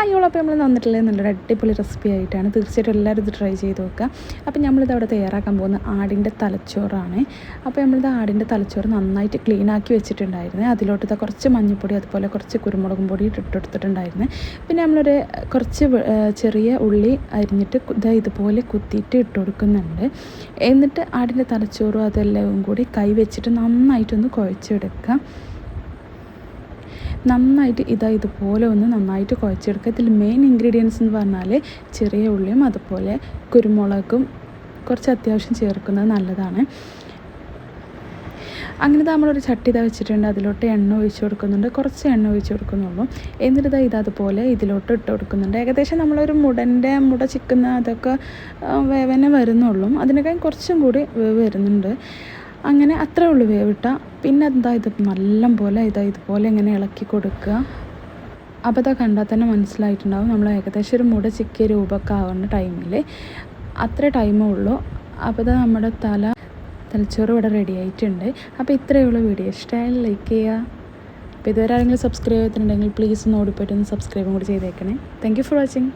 Hi all അപ്പോൾ നമ്മൾ തന്നിട്ടുള്ളത് നല്ലൊരു അടിപൊളി റെസിപ്പി ആയിട്ടാണ്. തീർച്ചയായിട്ടും എല്ലാവരും ഇത് ട്രൈ ചെയ്ത് നോക്കുക. അപ്പോൾ നമ്മളിത് അവിടെ തയ്യാറാക്കാൻ പോകുന്ന ആടിന്റെ തലച്ചോറാണ്. അപ്പോൾ നമ്മളിത് ആടിന്റെ തലച്ചോറ് നന്നായിട്ട് ക്ലീൻ ആക്കി വെച്ചിട്ടുണ്ടായിരുന്നു. അതിലോട്ട് ഇതാ കുറച്ച് മഞ്ഞൾപ്പൊടി അതുപോലെ കുറച്ച് കുരുമുളകും പൊടി ഇട്ടെടുത്തിട്ടുണ്ടായിരുന്നു പിന്നെ നമ്മളൊരു കുറച്ച് ചെറിയ ഉള്ളി അരിഞ്ഞിട്ട് ഇതാ ഇതുപോലെ കുത്തിയിട്ട് ഇട്ട് കൊടുക്കുന്നുണ്ട്. എന്നിട്ട് ആടിന്റെ തലച്ചോറും അതെല്ലാം കൂടി കൈ വെച്ചിട്ട് നന്നായിട്ടൊന്ന് കുഴച്ചെടുക്കുക. നന്നായിട്ട് ഇതാ ഇതുപോലെ ഒന്ന് നന്നായിട്ട് കുഴച്ചെടുക്കുക. ഇതിൽ മെയിൻ ഇൻഗ്രീഡിയൻസ് എന്ന് പറഞ്ഞാൽ ചെറിയ ഉള്ളിയും അതുപോലെ കുരുമുളകും കുറച്ച് അത്യാവശ്യം ചേർക്കുന്നത് നല്ലതാണ്. അങ്ങനെ നമ്മളൊരു ചട്ടി ഇതാ വെച്ചിട്ടുണ്ട്. അതിലോട്ട് എണ്ണ ഒഴിച്ച് കൊടുക്കുന്നുണ്ട്. കുറച്ച് എണ്ണ ഒഴിച്ച് കൊടുക്കുന്നുള്ളൂ. എന്നിട്ട് ഇതാ അതുപോലെ ഇതിലോട്ട് ഇട്ട് കൊടുക്കുന്നുണ്ട്. ഏകദേശം നമ്മളൊരു മുടന്റെ മുട ചിക്കുന്ന അതൊക്കെ വേവനെ വരുന്നുള്ളൂ. അതിനേക്കാൾ കുറച്ചും കൂടി വേവ് വരുന്നുണ്ട്. അങ്ങനെ അത്രേ ഉള്ളൂ വേവിട്ട. പിന്നെ എന്താ ഇത് നല്ല പോലെ ഇതാ ഇതുപോലെ ഇങ്ങനെ ഇളക്കി കൊടുക്കുക. അപ്പോൾ ഇതാ കണ്ടാൽ തന്നെ മനസ്സിലായിട്ടുണ്ടാവും. നമ്മൾ ഏകദേശം ഒരു മുട ചിക്കിയ രൂപമൊക്കെ ആവുന്ന ടൈമിൽ അത്ര ടൈമേ ഉള്ളൂ. അപ്പോൾ ഇതാ നമ്മുടെ തല തലച്ചോറ് ഇവിടെ റെഡി ആയിട്ടുണ്ട്. അപ്പോൾ ഇത്രയേ ഉള്ളൂ വീഡിയോ. ഇഷ്ടമായി ലൈക്ക് ചെയ്യുക. അപ്പോൾ ഇതുവരെ ആരെങ്കിലും സബ്സ്ക്രൈബ് ചെയ്തിട്ടുണ്ടെങ്കിൽ പ്ലീസ് ഒന്ന് ഓടിപ്പോയിട്ട് ഒന്ന് സബ്സ്ക്രൈബും കൂടി ചെയ്തേക്കണേ. Thank for watching